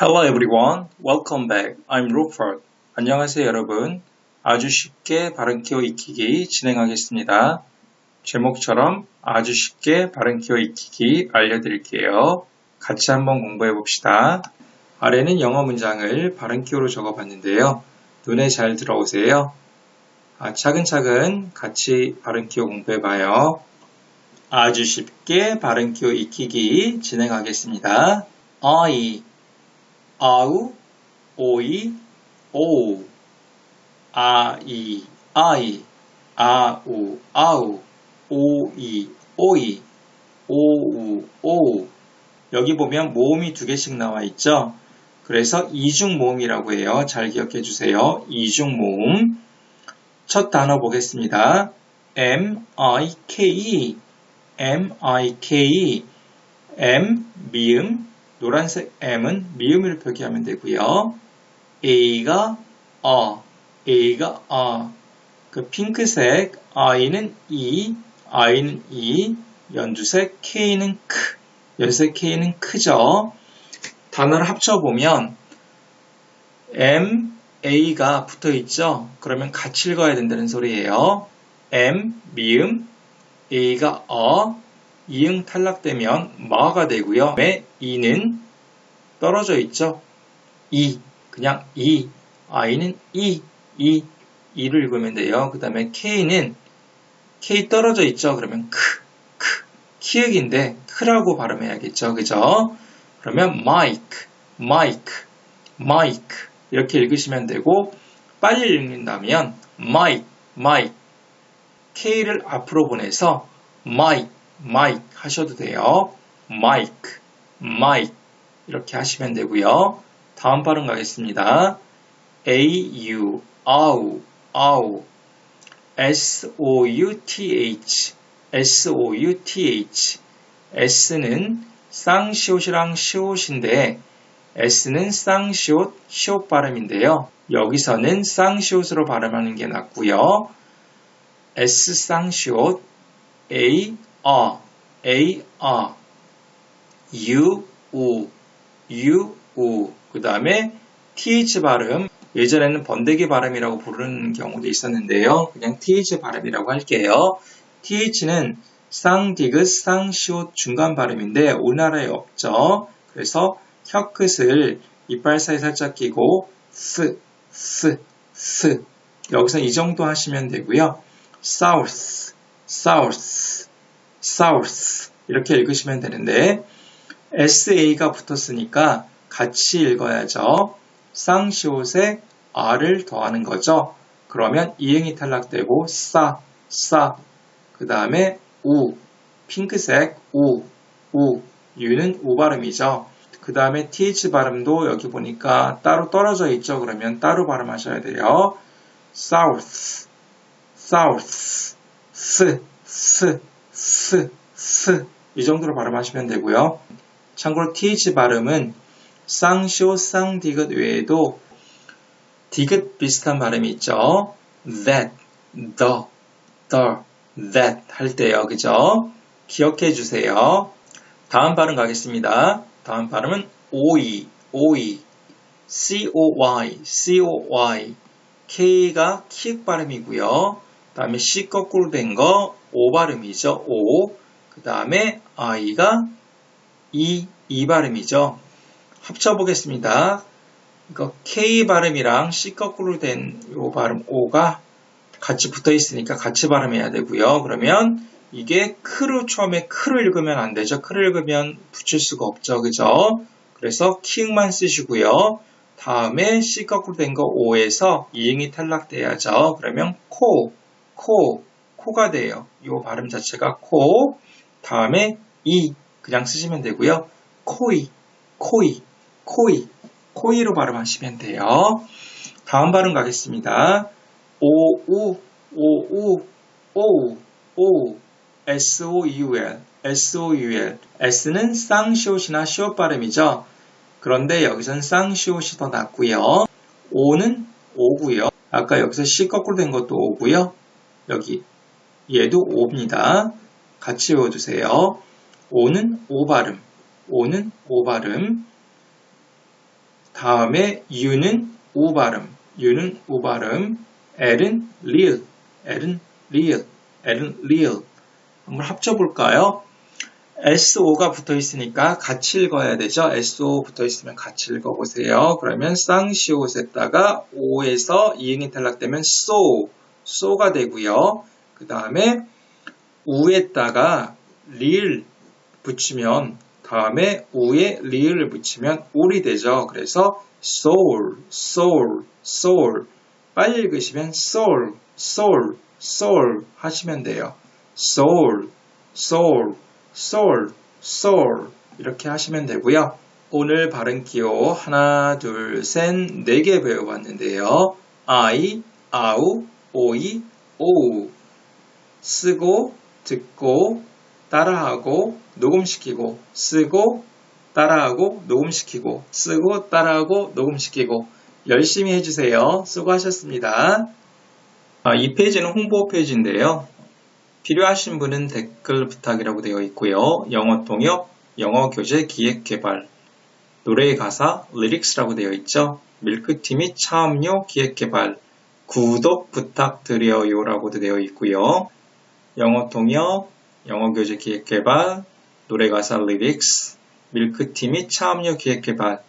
Hello everyone, welcome back. I'm Rupert. 안녕하세요 여러분. 아주 쉽게 발음 키워 익히기 진행하겠습니다. 제목처럼 아주 쉽게 발음 키워 익히기 알려드릴게요. 같이 한번 공부해 봅시다. 아래는 영어 문장을 발음 키워로 적어 봤는데요. 눈에 잘 들어오세요. 아, 차근차근 같이 발음 키워 공부해 봐요. 아주 쉽게 발음 키워 익히기 진행하겠습니다. I 아우, 오이, 오우, 아이, 아이, 아우, 아우, 오이, 오이, 오우, 오우. 여기 보면 모음이 두 개씩 나와 있죠? 그래서 이중 모음이라고 해요. 잘 기억해 주세요. 이중 모음. 첫 단어 보겠습니다. M-I-K-E, M-I-K-E, M, 미음, 노란색 M은 미음을 표기하면 되고요. A가 어, A가 어. 그 핑크색 I는 E, I는 E, 연두색 K는 크, 연색 K는 크죠. 단어를 합쳐보면 M, A가 붙어 있죠. 그러면 같이 읽어야 된다는 소리예요. M, 미음, A가 어, 이응 탈락되면 마가 되고요. 왜 이는 떨어져 있죠? 이 그냥 이 i는 이, 이, 이를 읽으면 돼요. 그 다음에 k는 k 떨어져 있죠? 그러면 크, 크, 키읔인데 크라고 발음해야겠죠. 그죠? 그러면 마이크, 마이크, 마이크 이렇게 읽으시면 되고 빨리 읽는다면 마이크, 마이크 k를 앞으로 보내서 마이크 마이크 하셔도 돼요. 마이크, 마이크 이렇게 하시면 되고요. 다음 발음 가겠습니다. A, U, 아우, 아우 S, O, U, T, H S, O, U, T, H S는 쌍시옷이랑 시옷인데 S는 쌍시옷, 시옷 발음인데요. 여기서는 쌍시옷으로 발음하는 게 낫고요. S 쌍시옷, A, 어, A, 어, U, U, U, U. 그 다음에 TH 발음. 예전에는 번데기 발음이라고 부르는 경우도 있었는데요. 그냥 TH 발음이라고 할게요. TH는 쌍디귿, 쌍시옷 중간 발음인데 우리나라에 없죠. 그래서 혀 끝을 이빨 사이 살짝 끼고 스, 스, 스. 여기서 이 정도 하시면 되고요. south, south. South 이렇게 읽으시면 되는데 SA가 붙었으니까 같이 읽어야죠. 쌍시옷에 R을 더하는 거죠. 그러면 이행이 탈락되고 싸, 싸. 그 다음에 우, 핑크색 우, 우. U는 우 발음이죠. 그 다음에 TH 발음도 여기 보니까 따로 떨어져 있죠. 그러면 따로 발음하셔야 돼요. south, south, 스, 스, 스, 스. 이 정도로 발음하시면 되고요. 참고로 th 발음은 쌍쇼, 쌍디귿 외에도 디귿 비슷한 발음이 있죠. that, the, the, that 할 때요. 그죠? 기억해 주세요. 다음 발음 가겠습니다. 다음 발음은 oy, oy, coy, coy. k가 키읔 발음이고요. 다음에 C 거꾸로 된 거 O 발음이죠. O. 그 다음에 I가 E, E 발음이죠. 합쳐보겠습니다. 이거 K 발음이랑 C 거꾸로 된이 발음 O가 같이 붙어 있으니까 같이 발음해야 되고요. 그러면 이게 크로 처음에 크로 읽으면 안 되죠. 크로 읽으면 붙일 수가 없죠. 그죠? 그래서 키읔만 쓰시고요. 다음에 C 거꾸로 된 거 O에서 이응이 탈락돼야죠. 그러면 코, 코, 코가 돼요. 이 발음 자체가 코. 다음에 이 그냥 쓰시면 되고요. 코이, 코이, 코이, 코이로 발음하시면 돼요. 다음 발음 가겠습니다. 오우, 오우, 오우, 오우, S-O-U-L, S-O-U-L. S는 쌍시옷이나 시옷 발음이죠. 그런데 여기선 쌍시옷이 더 낫고요. O는 오고요. 아까 여기서 C 거꾸로 된 것도 오고요. 여기 얘도 5입니다. 같이 외워주세요. 5는 5 발음, 5는 5 발음, 다음에 U는 우 발음, U는 우 발음, L은 real, L은 real, L은 real. 한번 합쳐볼까요? SO가 붙어 있으니까 같이 읽어야 되죠. SO 붙어 있으면 같이 읽어보세요. 그러면 쌍시옷에다가 O에서 이응이 탈락되면 so, so가 되고요. 그 다음에 우에다가 real 붙이면 다음에 우에 리을을 붙이면 올이 되죠. 그래서 soul, soul, soul 빨리 읽으시면 soul, soul, soul 하시면 돼요. soul, soul, soul, soul 이렇게 하시면 되고요. 오늘 발음 기호 하나, 둘, 셋, 네 개 배워봤는데요. I, 아우, 오이, 오우 쓰고, 듣고, 따라하고, 녹음시키고, 쓰고, 따라하고, 녹음시키고, 쓰고, 따라하고, 녹음시키고 열심히 해주세요. 수고하셨습니다. 아, 이 페이지는 홍보 페이지인데요. 필요하신 분은 댓글 부탁이라고 되어 있고요. 영어 통역, 영어 교재 기획 개발, 노래의 가사, 리릭스라고 되어 있죠. 밀크팀이 참여 기획 개발, 구독 부탁드려요 라고도 되어 있고요. 영어 통역, 영어 교재 기획 개발, 노래 가사 리릭스, 밀크팀이 참여 기획 개발,